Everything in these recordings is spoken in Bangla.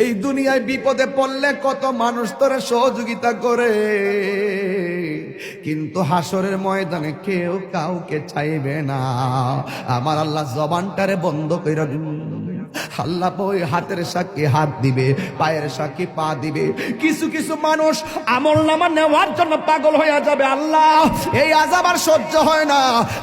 এই দুনিয়ায় বিপদে পড়লে কত মানুষ তোরা সহযোগিতা করে। কিন্তু হাসরের ময়দানে কেউ কাউকে চাইবে না। আমার আল্লাহ জবানটারে বন্ধ করে আল্লাহ ওই হাতের সাক্ষী হাত দিবে, পায়ের সাক্ষী পা দিবে। কিছু কিছু মানুষ আমল নামা নেওয়ার জন্য পাগল হয়ে যাবে, আল্লাহ, এই আজাব আর সহ্য হয় না।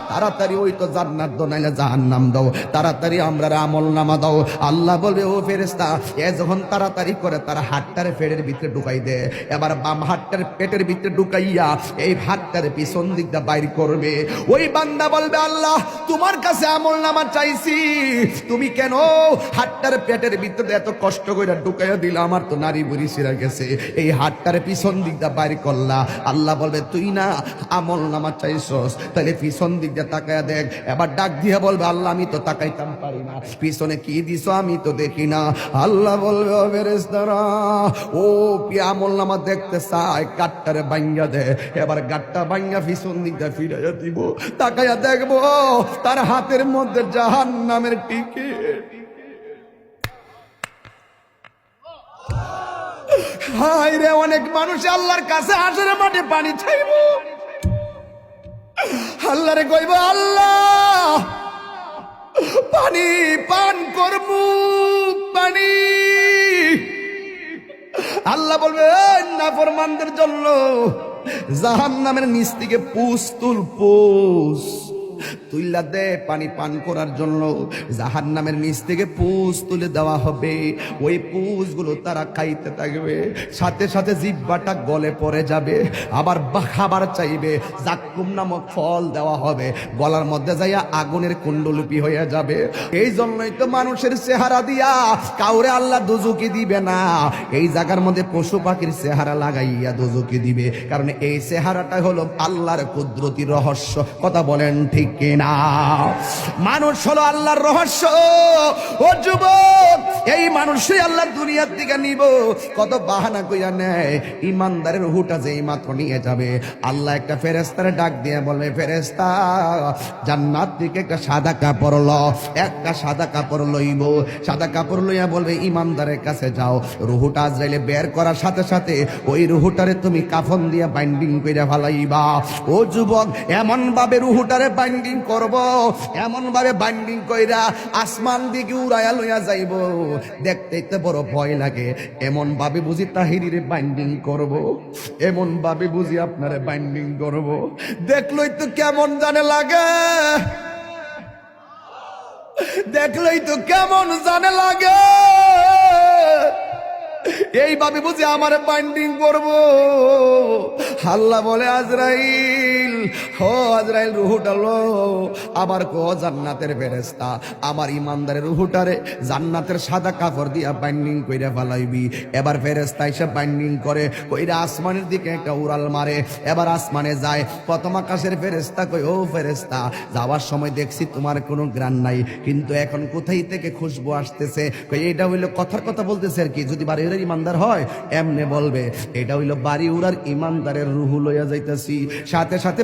তাড়াতাড়ি ওই তো জান্নাত দো নাইলে জাহান্নাম দাও। তাড়াতাড়ি আমরা আমল নামা দাও। আল্লাহ বলবে, ও ফেরেস্তা এ যখন তাড়াতাড়ি করে তারা হাতটারে পেটের ভিতরে ঢুকাই দে। এবার বাম হাতটার পেটের ভিতরে ঢুকাইয়া এই হাতটার পিছন দিকটা বাইর করবে। ওই বান্দা বলবে, আল্লাহ, তোমার কাছে আমল নামা চাইছি। তুমি কেন হাতটার পেটের ভিতরে এত কষ্ট করে ঢুকাইয়া দিলা, আমার তো নারী বুড়ি সিরা গেছে। এই হাতটার পিছন দিকটা বাইর করলা। আল্লাহ বলবে, তুই না আমল নামা চাইছস তাহলে পিছন দিকটা তাকায়া দেখ। এবার ডাক দিয়ে বলবে, আল্লাহ, আমি তো তাকাইতাম পারি না। পিছনে কি দিছ আমি তো দেখি না। আল্লাহ বলবে, ও ফেরেশতারা, ও পি আমল নামা দেখতে চাই, গাটটারে বাইঙ্গা দে। এবার গাটটা বাইঙ্গা পিছন দিকটা ফিরাইয়া দিব। তাকাইয়া দেখব, তার হাতের মধ্যে জাহান নামের টিকিট। হায় রে, অনেক মানুষ আল্লাহর কাছে আসরে মাঠে পানি চাইব। আল্লাহরে কইব, আল্লাহ, পানি পান করমু পানি। আল্লাহ বলবে না ফরমানদের জন্য জাহান নামের নিচ থেকে পুষ তুল পুষ তুইলা দে পানি পান করার জন্য। জাহান নামের নিচ থেকে পুষ তুলে দেওয়া হবে। ওই পুষগুলো তারা খাইতে থাকবে। সাথে সাথে জিব্বাটা গলে পড়ে যাবে। আবার খাবার চাইবে। জাক্কুম নামক ফল দেওয়া হবে। গলার মধ্যে যাইয়া আগুনের কুণ্ডলিপি হয়ে যাবে। এই জন্যই তো মানুষের চেহারা দিয়া কাউরে আল্লাহ দুজুকি দিবে না। এই জায়গার মধ্যে পশু পাখির চেহারা লাগাইয়া দুজুকি দিবে। কারণ এই চেহারাটা হলো আল্লাহর কুদরতি রহস্য। কথা বলেন ঠিক কিনা? মানুষ হলো আল্লাহর রহস্য। ও যুবক, এই মানুষই দুনিয়ার দিকে নিব। কত বাহানা কইয়া নেয়, ইমানদারের হুটা যে নিয়ে যাবে। আল্লাহ একটা ডাক দিয়ে ফেরেস্তা জান্নাত একটা সাদা কাপড় ল, একটা সাদা কাপড় লইব। সাদা কাপড় লইয়া বলবে, ইমানদারের কাছে যাও। রুহুটা আজরাইলে বের করার সাথে সাথে ওই রুহুটারে তুমি কাফন দিয়া বাইন্ডিং কইরা ফালাইবা। ও যুবক এমন ভাবে রুহুটারে বাইন্ডিং করব এমন ভাবে বাইন্ডিং কইরা আসমান দিকে উড়াইয়া লইয়া যাইব দেখতেই তো বড় ভয় লাগে এমন ভাবে বুঝি তাহিরির বাইন্ডিং করব এমন ভাবে বুঝি আপনারে বাইন্ডিং করব দেখলই তো কেমন জানে লাগে দেখলেই তো কেমন জানে লাগে এইভাবে বুঝি আমার বাইন্ডিং করব হাল্লা বলে আজরাইল হো আবার জান্নাতের ফেরেস্তা আমার ইমানদারের রুহুটারে জান্নাতের সাদা দিয়া বাইন্ডিং কইরা এবার ফেরেস্তা এসে বাইন্ডিং করে, কইরা আসমানের দিকে একটা উড়াল মারে। এবার আসমানে যায়, প্রথম আকাশের ফেরেস্তা কই ও ফেরেস্তা যাওয়ার সময় দেখছি তোমার কোনো গ্রান নাই। কিন্তু এখন কোথায় থেকে খুশবু আসতেছে? কই, এটা হইল কথার কথা বলতেছে আর কি। যদি বাড়ি উড়ার ইমানদার হয়, এমনে বলবে। এটা হইল বাড়ি উড়ার ইমানদারের রুহু লইয়া যাইতেছি। সাথে সাথে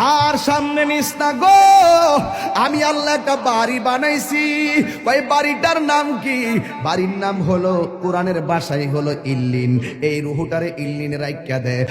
আর সামনে নিস না গো। আমি আল্লাহ একটা বাড়ি বানাইছি। ওই বাড়িটার নাম কি? বাড়ির নাম হলো, কোরআনের বাসাই হলো ইল্লিন। এই রুহুটারে ইল্লিনের রাইকা দেয়